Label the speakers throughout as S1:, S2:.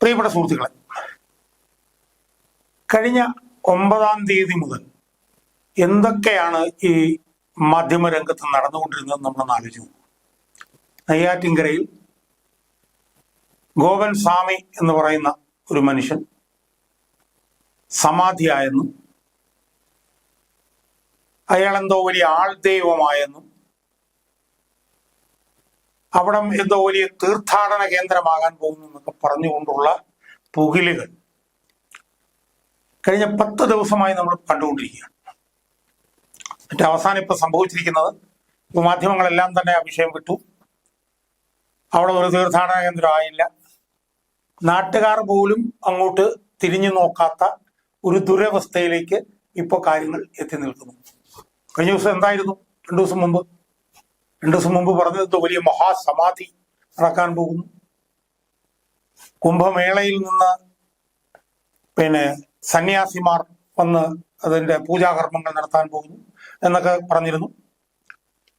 S1: പ്രിയപ്പെട്ട സുഹൃത്തുക്കളെ കഴിഞ്ഞ ഒമ്പതാം തീയതി മുതൽ എന്തൊക്കെയാണ് ഈ മാധ്യമരംഗത്ത് നടന്നുകൊണ്ടിരുന്നത് നമ്മളൊന്ന് ആലോചിച്ചു നെയ്യാറ്റിൻകരയിൽ ഗോപൻ സ്വാമി എന്ന് പറയുന്ന ഒരു മനുഷ്യൻ സമാധിയായെന്നും അയാൾ എന്തോ വലിയ ആൾ ദൈവമായെന്നും അവിടം എന്തോ വലിയ തീർത്ഥാടന കേന്ദ്രമാകാൻ പോകുന്നു എന്നൊക്കെ പറഞ്ഞുകൊണ്ടുള്ള പുകിലുകൾ. കഴിഞ്ഞ പത്ത് ദിവസമായി നമ്മൾ കണ്ടുകൊണ്ടിരിക്കുകയാണ്. എന്നിട്ട് അവസാനം ഇപ്പൊ സംഭവിച്ചിരിക്കുന്നത് ഇപ്പൊ മാധ്യമങ്ങളെല്ലാം തന്നെ ആ വിഷയം വിട്ടു. അവിടെ ഒരു തീർത്ഥാടന കേന്ദ്രം ആയില്ല. നാട്ടുകാർ പോലും അങ്ങോട്ട് തിരിഞ്ഞു നോക്കാത്ത ഒരു ദുരവസ്ഥയിലേക്ക് ഇപ്പോൾ കാര്യങ്ങൾ എത്തി നിൽക്കുന്നു. കഴിഞ്ഞ ദിവസം എന്തായിരുന്നു? രണ്ടു ദിവസം മുമ്പ് രണ്ടു ദിവസം മുമ്പ് പറഞ്ഞത് വലിയ മഹാസമാധി നടക്കാൻ പോകുന്നു. കുംഭമേളയിൽ നിന്ന് പിന്നെ സന്യാസിമാർ വന്ന് അതിന്റെ പൂജാകർമ്മങ്ങൾ നടത്താൻ പോകുന്നു എന്നൊക്കെ പറഞ്ഞിരുന്നു.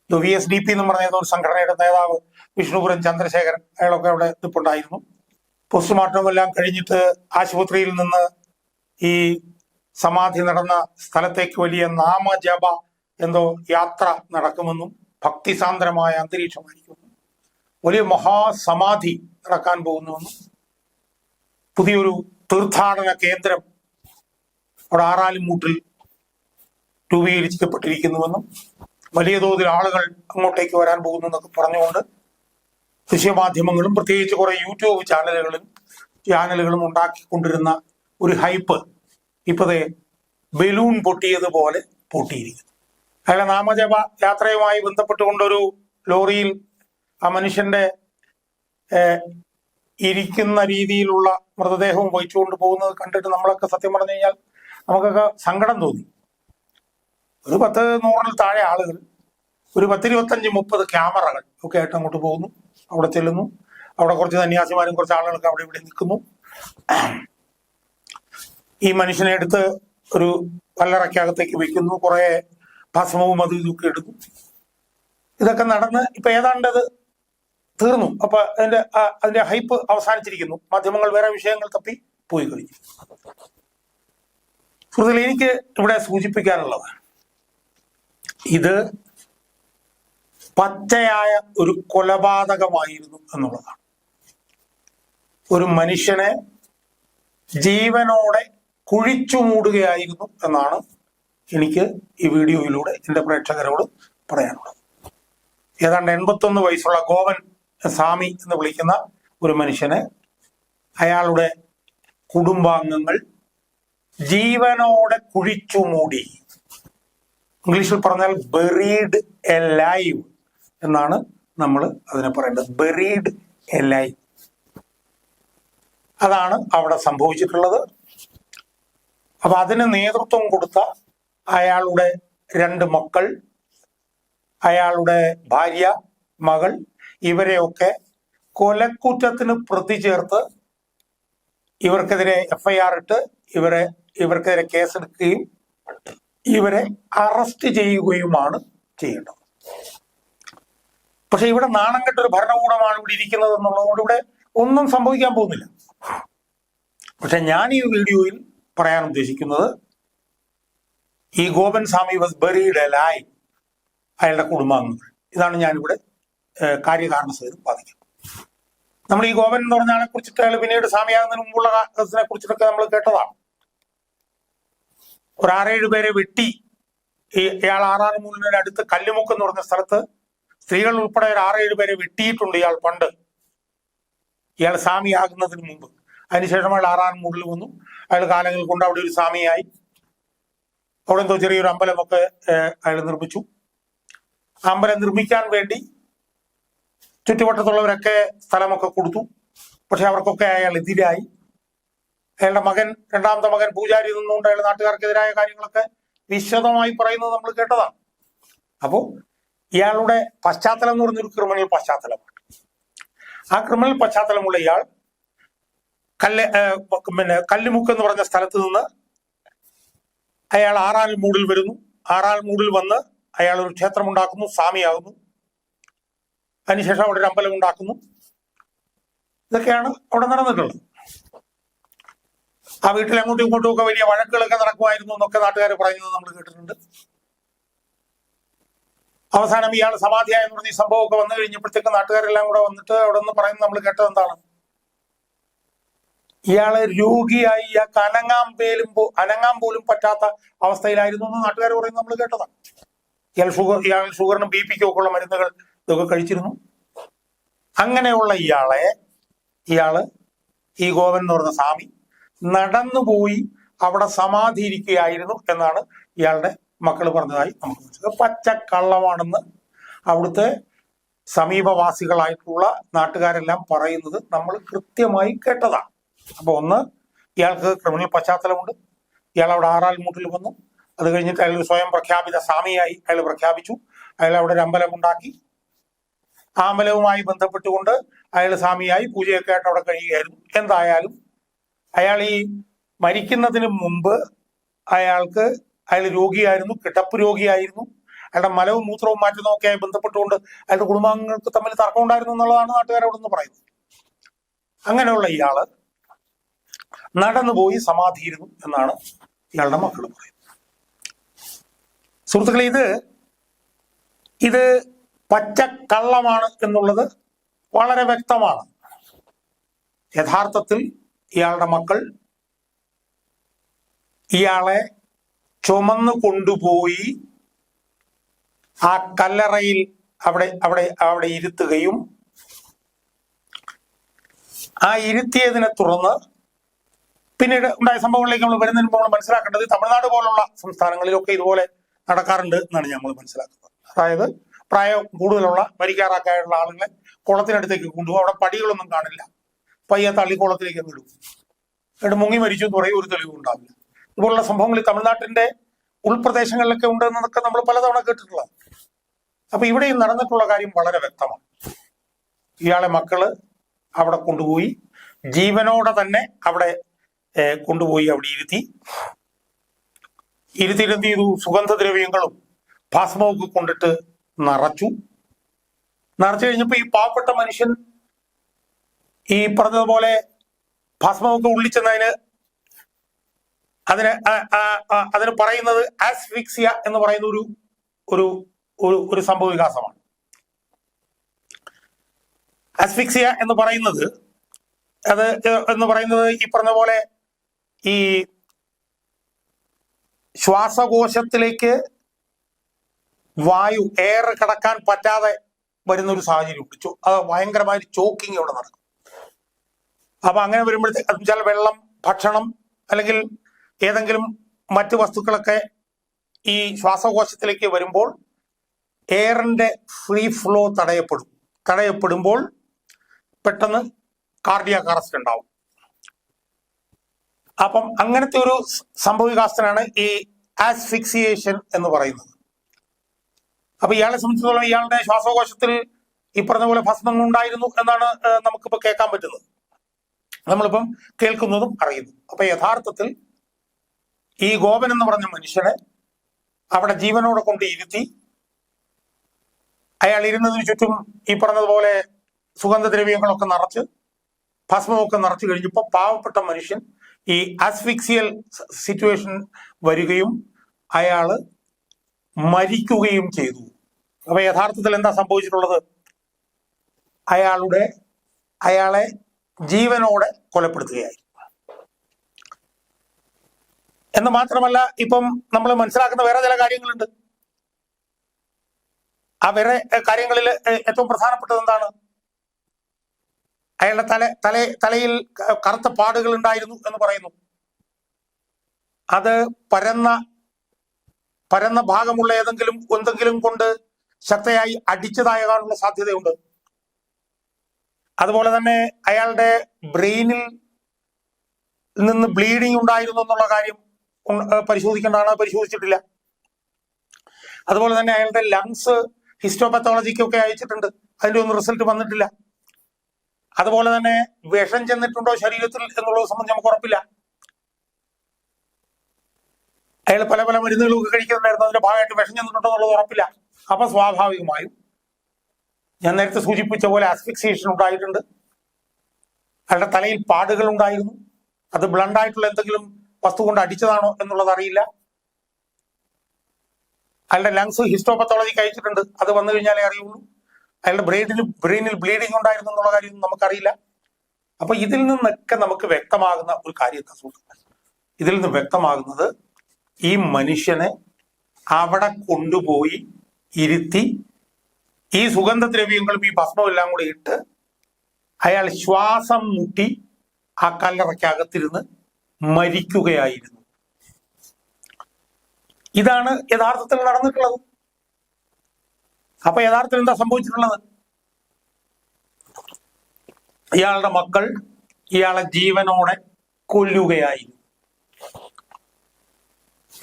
S1: വി എസ് ഡി പി എന്ന് പറഞ്ഞ ഒരു സംഘടനയുടെ നേതാവ് വിഷ്ണുപുരം ചന്ദ്രശേഖരൻ അയാളൊക്കെ അവിടെ നിൽപ്പുണ്ടായിരുന്നു പോസ്റ്റ്മോർട്ടം എല്ലാം കഴിഞ്ഞിട്ട് ആശുപത്രിയിൽ നിന്ന് ഈ സമാധി നടന്ന സ്ഥലത്തേക്ക് വലിയ നാമജപ എന്തോ യാത്ര നടക്കുമെന്നും ഭക്തിസാന്ദ്രമായ അന്തരീക്ഷമായിരിക്കുമെന്നും വലിയ മഹാസമാധി നടക്കാൻ പോകുന്നുവെന്നും പുതിയൊരു തീർത്ഥാടന കേന്ദ്രം അവിടെ ആറാലിമൂട്ടിൽ രൂപീകരിക്കപ്പെട്ടിരിക്കുന്നുവെന്നും വലിയ തോതിൽ ആളുകൾ അങ്ങോട്ടേക്ക് വരാൻ പോകുന്നു എന്നൊക്കെ പറഞ്ഞുകൊണ്ട് ദൃശ്യമാധ്യമങ്ങളും പ്രത്യേകിച്ച് കുറെ യൂട്യൂബ് ചാനലുകളും ചാനലുകളും ഉണ്ടാക്കിക്കൊണ്ടിരുന്ന ഒരു ഹൈപ്പ് ഇപ്പതേ ബലൂൺ പൊട്ടിയതുപോലെ പൊട്ടിയിരിക്കുന്നു. അയാളെ നാമജപ യാത്രയുമായി ബന്ധപ്പെട്ടുകൊണ്ടൊരു ലോറിയിൽ ആ മനുഷ്യന്റെ ഇരിക്കുന്ന രീതിയിലുള്ള മൃതദേഹവും വഹിച്ചുകൊണ്ട് പോകുന്നത് കണ്ടിട്ട് നമ്മളൊക്കെ സത്യം പറഞ്ഞു കഴിഞ്ഞാൽ നമുക്കൊക്കെ സങ്കടം തോന്നി. ഒരു പത്ത് നൂറിൽ താഴെ ആളുകൾ ഒരു പത്തിരുപത്തഞ്ച് മുപ്പത് ക്യാമറകൾ ഒക്കെ ആയിട്ട് അങ്ങോട്ട് പോകുന്നു. അവിടെ ചെല്ലുന്നു. അവിടെ കുറച്ച് സന്യാസിമാരും കുറച്ച് ആളുകളൊക്കെ അവിടെ ഇവിടെ നിൽക്കുന്നു. ഈ മനുഷ്യനെ എടുത്ത് ഒരു കല്ലറയ്ക്കകത്തേക്ക് വെക്കുന്നു. കുറെ ഭസ്മവും അതും ഇതൊക്കെ എടുക്കും. ഇതൊക്കെ നടന്ന് ഇപ്പൊ ഏതാണ്ട് അത് തീർന്നു. അപ്പൊ അതിന്റെ അതിന്റെ ഹൈപ്പ് അവസാനിച്ചിരിക്കുന്നു. മാധ്യമങ്ങൾ വേറെ വിഷയങ്ങൾ തപ്പി പോയി കഴിഞ്ഞു. സുഹൃത്തുക്കളെ എനിക്ക് ഇവിടെ സൂചിപ്പിക്കാനുള്ളത് ഇത് പച്ചയായ ഒരു കൊലപാതകമായിരുന്നു എന്നുള്ളതാണ്. ഒരു മനുഷ്യനെ ജീവനോടെ കുഴിച്ചു മൂടുകയായിരുന്നു എന്നാണ് എനിക്ക് ഈ വീഡിയോയിലൂടെ എന്റെ പ്രേക്ഷകരോട് പറയാനുള്ളത്. ഏതാണ്ട് എൺപത്തൊന്ന് വയസ്സുള്ള ഗോവൻ സ്വാമി എന്ന് വിളിക്കുന്ന ഒരു മനുഷ്യനെ അയാളുടെ കുടുംബാംഗങ്ങൾ ജീവനോടെ കുഴിച്ചു മൂടി. ഇംഗ്ലീഷിൽ പറഞ്ഞാൽ ബെറീഡ് എ ലൈവ് എന്നാണ് നമ്മൾ അതിനെ പറയേണ്ടത്. ബെറീഡ് എ ലൈവ് അതാണ് അവിടെ സംഭവിച്ചിട്ടുള്ളത്. അപ്പൊ അതിന് നേതൃത്വം കൊടുത്ത അയാളുടെ രണ്ട് മക്കൾ അയാളുടെ ഭാര്യ മകൾ ഇവരെയൊക്കെ കൊലക്കുറ്റത്തിന് പ്രതി ചേർത്ത് ഇവർക്കെതിരെ എഫ്ഐആർ ഇട്ട് ഇവരെ ഇവർക്കെതിരെ കേസെടുക്കുകയും ഇവരെ അറസ്റ്റ് ചെയ്യുകയുമാണ് ചെയ്യേണ്ടത്. പക്ഷെ ഇവിടെ നാണം കെട്ടൊരു ഭരണകൂടമാണ് ഇവിടെ ഇരിക്കുന്നത് എന്നുള്ളതുകൊണ്ട് ഇവിടെ ഒന്നും സംഭവിക്കാൻ പോകുന്നില്ല. പക്ഷെ ഞാൻ ഈ വീഡിയോയിൽ പറയാൻ ഉദ്ദേശിക്കുന്നത് ഈ Gopan Swami was buried by അയാളുടെ കുടുംബാംഗങ്ങൾ ഇതാണ് ഞാനിവിടെ കാര്യകാരണ സഹിതം ബാധിക്കുന്നത് നമ്മൾ ഈ ഗോപൻ എന്ന് പറഞ്ഞ ആളെ കുറിച്ചിട്ട് അയാൾ പിന്നീട് സ്വാമിയാകുന്നതിന് മുമ്പുള്ള കാലത്തിനെ കുറിച്ചിട്ടൊക്കെ നമ്മൾ കേട്ടതാണ്. ഒരു ആറേഴ് പേരെ വെട്ടി. ഇയാൾ ആറാറ് മൂലിന് അടുത്ത് കല്ലുമുക്ക് എന്ന് പറഞ്ഞ സ്ഥലത്ത് സ്ത്രീകൾ ഉൾപ്പെടെ ഒരു ആറേഴ് പേരെ വെട്ടിയിട്ടുണ്ട് ഇയാൾ പണ്ട്. ഇയാൾ സ്വാമിയാകുന്നതിന് മുമ്പ്. അതിനുശേഷം അയാൾ ആറാറ് മൂന്നിൽ വന്നു. അയാൾ കാലങ്ങൾ കൊണ്ട് അവിടെ ഒരു സ്വാമിയായി. അവിടെ എന്തോ ചെറിയൊരു അമ്പലമൊക്കെ അയാൾ നിർമ്മിച്ചു. അമ്പലം നിർമ്മിക്കാൻ വേണ്ടി ചുറ്റുവട്ടത്തുള്ളവരൊക്കെ സ്ഥലമൊക്കെ കൊടുത്തു. പക്ഷെ അവർക്കൊക്കെ അയാൾ എതിരായി. അയാളുടെ മകൻ രണ്ടാമത്തെ മകൻ പൂജാരി നിന്നുകൊണ്ട് അയാൾ നാട്ടുകാർക്കെതിരായ കാര്യങ്ങളൊക്കെ വിശദമായി പറയുന്നത് നമ്മൾ കേട്ടതാണ്. അപ്പോ ഇയാളുടെ പശ്ചാത്തലം എന്ന് പറഞ്ഞൊരു ക്രിമിനൽ പശ്ചാത്തലമാണ്. ആ ക്രിമിനൽ പശ്ചാത്തലമുള്ള ഇയാൾ കല്ല് പിന്നെ കല്ലുമുക്ക് എന്ന് പറഞ്ഞ സ്ഥലത്ത് നിന്ന് അയാൾ ആറാൽ മൂടിൽ വരുന്നു. ആറാൽ മൂടിൽ വന്ന് അയാൾ ഒരു ക്ഷേത്രം ഉണ്ടാക്കുന്നു സ്വാമിയാകുന്നു. അതിനുശേഷം അവിടെ ഒരു അമ്പലം ഉണ്ടാക്കുന്നു. ഇതൊക്കെയാണ് അവിടെ നടന്നിട്ടുള്ളത്. ആ വീട്ടിൽ അങ്ങോട്ടും ഇങ്ങോട്ടും ഒക്കെ വലിയ വഴക്കുകളൊക്കെ നടക്കുമായിരുന്നു എന്നൊക്കെ നാട്ടുകാർ പറയുന്നത് നമ്മൾ കേട്ടിട്ടുണ്ട്. അവസാനം ഇയാൾ സമാധിയായെന്ന് പറഞ്ഞ ഈ സംഭവമൊക്കെ വന്നു കഴിഞ്ഞപ്പോഴത്തേക്ക് നാട്ടുകാരെല്ലാം കൂടെ വന്നിട്ട് അവിടെ നിന്ന് പറയുന്നത് നമ്മൾ കേട്ടത് എന്താണ്? ഇയാൾ രോഗിയായി ഇയാൾക്ക് അനങ്ങാൻ പോലും അനങ്ങാൻ പോലും പറ്റാത്ത അവസ്ഥയിലായിരുന്നു എന്ന് നാട്ടുകാർ പറയുന്നത് നമ്മൾ കേട്ടതാണ് ഇയാൾ ഷുഗർ ഇയാൾ ഷുഗറിനും ബി പിക്കും ഒക്കെ ഉള്ള മരുന്നുകൾ ഇതൊക്കെ കഴിച്ചിരുന്നു. അങ്ങനെയുള്ള ഇയാളെ ഇയാൾ ഈ ഗോവൻ എന്ന് പറഞ്ഞ സ്വാമി നടന്നുപോയി അവിടെ സമാധി ഇരിക്കുകയായിരുന്നു എന്നാണ് ഇയാളുടെ മക്കൾ പറഞ്ഞതായി നമുക്ക് മനസ്സിലാക്കാം. പച്ചക്കള്ളമാണെന്ന് അവിടുത്തെ സമീപവാസികളായിട്ടുള്ള നാട്ടുകാരെല്ലാം പറയുന്നത് നമ്മൾ കൃത്യമായി കേട്ടതാണ് അപ്പൊ ഒന്ന് ഇയാൾക്ക് ക്രിമിനൽ പശ്ചാത്തലമുണ്ട്. ഇയാൾ അവിടെ ആറാൽ മൂട്ടിൽ വന്നു. അത് കഴിഞ്ഞിട്ട് അയാൾ സ്വയം പ്രഖ്യാപിത സ്വാമിയായി അയാൾ പ്രഖ്യാപിച്ചു. അയാൾ അവിടെ ഒരു അമ്പലം ഉണ്ടാക്കി. ആ അമ്പലവുമായി ബന്ധപ്പെട്ടുകൊണ്ട് അയാൾ സ്വാമിയായി പൂജയൊക്കെ ആയിട്ട് അവിടെ കഴിയുകയായിരുന്നു. എന്തായാലും അയാൾ ഈ മരിക്കുന്നതിന് മുമ്പ് അയാൾക്ക് അയാൾ രോഗിയായിരുന്നു കിടപ്പ് രോഗിയായിരുന്നു. അയാളുടെ മലവും മൂത്രവും മാറ്റുന്നതും ഒക്കെ ബന്ധപ്പെട്ടുകൊണ്ട് അയാളുടെ കുടുംബാംഗങ്ങൾക്ക് തമ്മിൽ തർക്കം ഉണ്ടായിരുന്നു എന്നുള്ളതാണ് നാട്ടുകാരോടൊന്ന് പറയുന്നത്. അങ്ങനെയുള്ള ഇയാൾ നടന്നുപോയി സമാധിയിരുന്നു എന്നാണ് ഇയാളുടെ മക്കൾ പറയുന്നത്. സുഹൃത്തുക്കളെ ഇത് ഇത് പച്ചക്കള്ളമാണ് എന്നുള്ളത് വളരെ വ്യക്തമാണ്. യഥാർത്ഥത്തിൽ ഇയാളുടെ മക്കൾ ഇയാളെ ചുമന്നു കൊണ്ടുപോയി ആ കല്ലറയിൽ അവിടെ അവിടെ അവിടെ ഇരുത്തുകയും ആ ഇരുത്തിയതിനെ തുടർന്ന് പിന്നീട് ഉണ്ടായ സംഭവങ്ങളിലേക്ക് നമ്മൾ വരുന്നതിന് നമ്മൾ മനസ്സിലാക്കേണ്ടത് തമിഴ്നാട് പോലുള്ള സംസ്ഥാനങ്ങളിലൊക്കെ ഇതുപോലെ നടക്കാറുണ്ട് എന്നാണ് നമ്മൾ മനസ്സിലാക്കുന്നത്. അതായത് പ്രായം കൂടുതലുള്ള പരിക്കാറാക്കായുള്ള ആളുകളെ കുളത്തിനടുത്തേക്ക് കൊണ്ടുപോകും. അവിടെ പടികളൊന്നും കാണില്ല. പയ്യെ തള്ളിക്കുളത്തിലേക്ക് അങ്ങ് എടുക്കും എന്നിട്ട് മുങ്ങി മരിച്ചു എന്ന് പറയും ഒരു തെളിവും ഉണ്ടാവില്ല. ഇതുപോലുള്ള സംഭവങ്ങൾ തമിഴ്നാട്ടിന്റെ ഉൾപ്രദേശങ്ങളിലൊക്കെ ഉണ്ട് എന്നതൊക്കെ നമ്മൾ പലതവണ കേട്ടിട്ടുള്ളത് അപ്പൊ ഇവിടെയും നടന്നിട്ടുള്ള കാര്യം വളരെ വ്യക്തമാണ്. ഇയാളെ മക്കൾ അവിടെ കൊണ്ടുപോയി ജീവനോടെ തന്നെ അവിടെ കൊണ്ടുപോയി അവിടെ ഇരുത്തി. ഇരുത്തിയിട്ട് എന്ത് ചെയ്തു? സുഗന്ധദ്രവ്യങ്ങളും ഭാസ്മൊക്കെ കൊണ്ടിട്ട് നിറച്ചു. നിറച്ചു കഴിഞ്ഞപ്പോ ഈ പാവപ്പെട്ട മനുഷ്യൻ ഈ പറഞ്ഞതുപോലെ ഭസ്മമൊക്കെ ഉള്ളിച്ചെന്നതിന് അതിന് അതിന് പറയുന്നത് ആസ്ഫിക്സിയ എന്ന് പറയുന്ന ഒരു ഒരു ഒരു സംഭവ വികാസമാണ്. ആസ്ഫിക്സിയ എന്ന് പറയുന്നത് അത് എന്ന് പറയുന്നത് ഈ പറഞ്ഞ പോലെ ഈ ശ്വാസകോശത്തിലേക്ക് വായു എയർ കടക്കാൻ പറ്റാതെ വരുന്ന ഒരു സാഹചര്യം ഉണ്ട്. അത് ഭയങ്കരമായ ചോക്കിങ് ഇവിടെ നടക്കും. അപ്പൊ അങ്ങനെ വരുമ്പോഴത്തേക്ക് ചില വെള്ളം ഭക്ഷണം അല്ലെങ്കിൽ ഏതെങ്കിലും മറ്റു വസ്തുക്കളൊക്കെ ഈ ശ്വാസകോശത്തിലേക്ക് വരുമ്പോൾ എയറിന്റെ ഫ്രീ ഫ്ലോ തടയപ്പെടും. തടയപ്പെടുമ്പോൾ പെട്ടെന്ന് കാർഡിയാക് അറസ്റ്റ് ഉണ്ടാവും. അപ്പം അങ്ങനത്തെ ഒരു സംഭവവികാസത്തിനാണ് ഈ ആസ്ഫിക്സിയേഷൻ എന്ന് പറയുന്നത്. അപ്പൊ ഇയാളെ സംബന്ധിച്ചിടത്തോളം ഇയാളുടെ ശ്വാസകോശത്തിൽ ഈ പറഞ്ഞ പോലെ ഭസ്മങ്ങൾ ഉണ്ടായിരുന്നു എന്നാണ് നമുക്കിപ്പോ കേൾക്കാൻ പറ്റുന്നത്. നമ്മളിപ്പം കേൾക്കുന്നതും അറിയുന്നു. അപ്പൊ യഥാർത്ഥത്തിൽ ഈ ഗോപൻ എന്ന് പറഞ്ഞ മനുഷ്യനെ അവിടെ ജീവനോടെ കൊണ്ട് ഇരുത്തി അയാൾ ഇരുന്നതിന് ചുറ്റും ഈ പറഞ്ഞതുപോലെ സുഗന്ധദ്രവ്യങ്ങളൊക്കെ നിറച്ച് ഭസ്മമൊക്കെ നിറച്ചു കഴിഞ്ഞപ്പോൾ പാവപ്പെട്ട മനുഷ്യൻ ഈ അസ്ഫിക്സിയൽ സിറ്റുവേഷൻ വരികയും അയാൾ മരിക്കുകയും ചെയ്തു. അപ്പൊ യഥാർത്ഥത്തിൽ എന്താ സംഭവിച്ചിട്ടുള്ളത്? അയാളുടെ അയാളെ ജീവനോടെ കൊലപ്പെടുത്തുകയായി. എന്ന് മാത്രമല്ല ഇപ്പം നമ്മൾ മനസ്സിലാക്കുന്ന വേറെ ചില കാര്യങ്ങളുണ്ട്. ആ വേറെ കാര്യങ്ങളിൽ ഏറ്റവും പ്രധാനപ്പെട്ടത് എന്താണ്? അയാളുടെ തല തല തലയിൽ കറുത്ത പാടുകൾ ഉണ്ടായിരുന്നു എന്ന് പറയുന്നു. അത് പരന്ന പരന്ന ഭാഗമുള്ള ഏതെങ്കിലും എന്തെങ്കിലും കൊണ്ട് ശക്തയായി അടിച്ചതാകാനുള്ള സാധ്യതയുണ്ട്. അതുപോലെ തന്നെ അയാളുടെ ബ്രെയിനിൽ നിന്ന് ബ്ലീഡിംഗ് ഉണ്ടായിരുന്നു എന്നുള്ള കാര്യം പരിശോധിക്കേണ്ടതാണ്. പരിശോധിച്ചിട്ടില്ല. അതുപോലെ തന്നെ അയാളുടെ ലങ്സ് ഹിസ്റ്റോപത്തോളജിക്കൊക്കെ അയച്ചിട്ടുണ്ട്. അതിന്റെ ഒന്നും റിസൾട്ട് വന്നിട്ടില്ല. അതുപോലെ തന്നെ വിഷം ചെന്നിട്ടുണ്ടോ ശരീരത്തിൽ എന്നുള്ളത് സംബന്ധിച്ച് നമുക്ക് ഉറപ്പില്ല. അയാൾ പല പല മരുന്നുകളൊക്കെ കഴിക്കുന്നുണ്ടായിരുന്നു. അതിന്റെ ഭാഗമായിട്ട് വിഷം ചെന്നിട്ടുണ്ടോ എന്നുള്ളത് ഉറപ്പില്ല. അപ്പൊ സ്വാഭാവികമായും ഞാൻ നേരത്തെ സൂചിപ്പിച്ച പോലെ അസ്ഫിക്സിയേഷൻ ഉണ്ടായിട്ടുണ്ട്. അയാളുടെ തലയിൽ പാടുകൾ ഉണ്ടായിരുന്നു. അത് ബ്ലണ്ട് ആയിട്ടുള്ള എന്തെങ്കിലും വസ്തു കൊണ്ട് അടിച്ചതാണോ എന്നുള്ളത് അറിയില്ല. അയാളുടെ ലങ്സ് ഹിസ്റ്റോപത്തോളജി കഴിച്ചിട്ടുണ്ട്. അത് വന്നു കഴിഞ്ഞാലേ അറിയുള്ളൂ. അയാളുടെ ബ്രെയിനിൽ ബ്രെയിനിൽ ബ്ലീഡിംഗ് ഉണ്ടായിരുന്നു എന്നുള്ള കാര്യം നമുക്കറിയില്ല. അപ്പൊ ഇതിൽ നിന്നൊക്കെ നമുക്ക് വ്യക്തമാകുന്ന ഒരു കാര്യം എന്താ സുഹൃത്തുക്കളെ? ഇതിൽ നിന്ന് വ്യക്തമാകുന്നത് ഈ മനുഷ്യനെ അവിടെ കൊണ്ടുപോയി ഇരുത്തി ഈ സുഗന്ധദ്രവ്യങ്ങളും ഈ ഭസ്മവും എല്ലാം കൂടി ഇട്ട് അയാൾ ശ്വാസം മുട്ടി ആ കല്ലറയ്ക്കകത്തിരുന്ന് മരിക്കുകയായിരുന്നു. ഇതാണ് യഥാർത്ഥത്തിൽ നടന്നിട്ടുള്ളത്. അപ്പൊ യഥാർത്ഥത്തിൽ എന്താ സംഭവിച്ചിട്ടുള്ളത്? ഇയാളുടെ മക്കൾ ഇയാളെ ജീവനോടെ കൊല്ലുകയായിരുന്നു.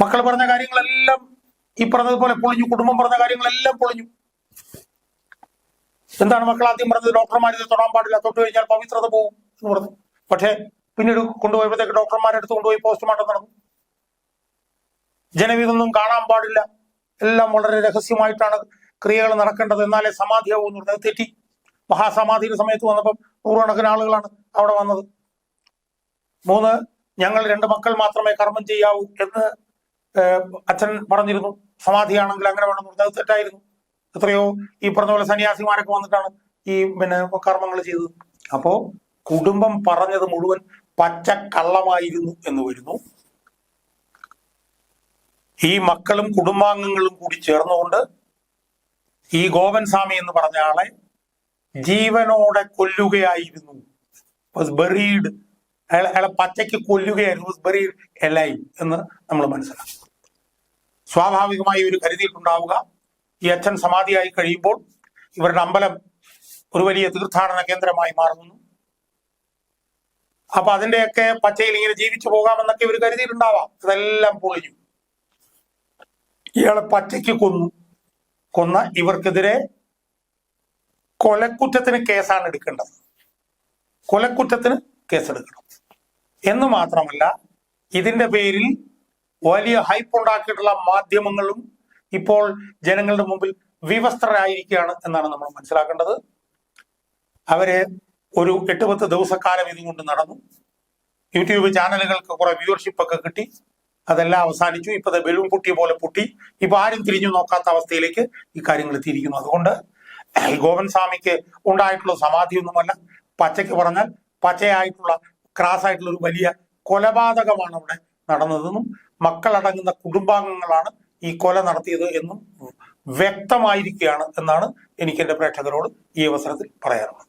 S1: മക്കൾ പറഞ്ഞ കാര്യങ്ങളെല്ലാം ഈ പറഞ്ഞതുപോലെ പൊളിഞ്ഞു കുടുംബം പറഞ്ഞ കാര്യങ്ങളെല്ലാം പൊളിഞ്ഞു. എന്താണ് മക്കൾ ആദ്യം പറഞ്ഞത്? ഡോക്ടർമാർ ഇത് തൊടാൻ പാടില്ല തൊട്ട് കഴിഞ്ഞാൽ പവിത്രത പോകും എന്ന് പറഞ്ഞു. പക്ഷേ പിന്നീട് കൊണ്ടുപോയപ്പോഴത്തേക്ക് ഡോക്ടർമാരെ അടുത്ത് കൊണ്ടുപോയി പോസ്റ്റ്മോർട്ടം നടന്നു. ജനവിതൊന്നും കാണാൻ പാടില്ല. എല്ലാം വളരെ രഹസ്യമായിട്ടാണ് ക്രിയകൾ നടക്കേണ്ടത് എന്നാലേ സമാധിയാവൂ എന്ന് പറഞ്ഞത് തെറ്റി. മഹാസമാധിയുടെ സമയത്ത് വന്നപ്പം നൂറുകണക്കിന് ആളുകളാണ് അവിടെ വന്നത്. മൂന്ന് ഞങ്ങൾ രണ്ട് മക്കൾ മാത്രമേ കർമ്മം ചെയ്യാവൂ എന്ന് അച്ഛൻ പറഞ്ഞിരുന്നു. സമാധിയാണെങ്കിൽ അങ്ങനെ വേണം അത് തെറ്റായിരുന്നു. എത്രയോ ഈ പറഞ്ഞ പോലെ സന്യാസിമാരൊക്കെ വന്നിട്ടാണ് ഈ പിന്നെ കർമ്മങ്ങൾ ചെയ്തത്. അപ്പോ കുടുംബം പറഞ്ഞത് മുഴുവൻ പച്ച കള്ളമായിരുന്നു എന്ന് വരുന്നു. ഈ മക്കളും കുടുംബാംഗങ്ങളും കൂടി ചേർന്നുകൊണ്ട് ഈ ഗോപൻ സ്വാമി എന്ന് പറഞ്ഞ ആളെ ജീവനോടെ കൊല്ലുകയായിരുന്നു. വാസ് അയാളെ പച്ചയ്ക്ക് കൊല്ലുകയായിരുന്നു. എലൈ എന്ന് നമ്മൾ മനസ്സിലാക്കും സ്വാഭാവികമായി ഒരു കരുതിയിട്ടുണ്ടാവുക. ഈ അച്ഛൻ സമാധിയായി കഴിയുമ്പോൾ ഇവരുടെ അമ്പലം ഒരു വലിയ തീർത്ഥാടന കേന്ദ്രമായി മാറുന്നു. അപ്പൊ അതിന്റെയൊക്കെ പച്ചയിൽ ഇങ്ങനെ ജീവിച്ചു പോകാമെന്നൊക്കെ ഇവർ കരുതിയിട്ടുണ്ടാവാം. അതെല്ലാം പൊളിഞ്ഞു. ഇയാളെ പച്ചയ്ക്ക് കൊന്നു. കൊന്ന ഇവർക്കെതിരെ കൊലക്കുറ്റത്തിന് കേസാണ് എടുക്കേണ്ടത്. കൊലക്കുറ്റത്തിന് കേസെടുക്കണം. എന്ന് മാത്രമല്ല ഇതിന്റെ പേരിൽ വലിയ ഹൈപ്പ് ഉണ്ടാക്കിയിട്ടുള്ള മാധ്യമങ്ങളും ഇപ്പോൾ ജനങ്ങളുടെ മുമ്പിൽ വിവസ്ത്രരായിരിക്കുകയാണ് എന്നാണ് നമ്മൾ മനസ്സിലാക്കേണ്ടത്. അവരെ ഒരു എട്ട് പത്ത് ദിവസക്കാലം ഇതുകൊണ്ട് നടന്നു. യൂട്യൂബ് ചാനലുകൾക്ക് കുറെ വ്യൂവർഷിപ്പ് ഒക്കെ കിട്ടി. അതെല്ലാം അവസാനിച്ചു. ഇപ്പൊ ബലൂൺ പൊട്ടിയ പോലെ പൊട്ടി. ഇപ്പൊ ആരും തിരിഞ്ഞു നോക്കാത്ത അവസ്ഥയിലേക്ക് ഈ കാര്യങ്ങൾ എത്തിയിരിക്കുന്നു. അതുകൊണ്ട് ഗോപൻ സ്വാമിക്ക് ഉണ്ടായിട്ടുള്ള സമാധിയൊന്നുമല്ല. പച്ചയ്ക്ക് പറഞ്ഞാൽ പച്ചയായിട്ടുള്ള ക്രാസ് ആയിട്ടുള്ള ഒരു വലിയ കൊലപാതകമാണ് അവിടെ നടന്നതെന്നും മക്കളടങ്ങുന്ന കുടുംബാംഗങ്ങളാണ് ഈ കൊല നടത്തിയത് എന്നും വ്യക്തമായിരിക്കുകയാണ് എന്നാണ് എനിക്ക് എന്റെ പ്രേക്ഷകരോട് ഈ അവസരത്തിൽ പറയാനുള്ളത്.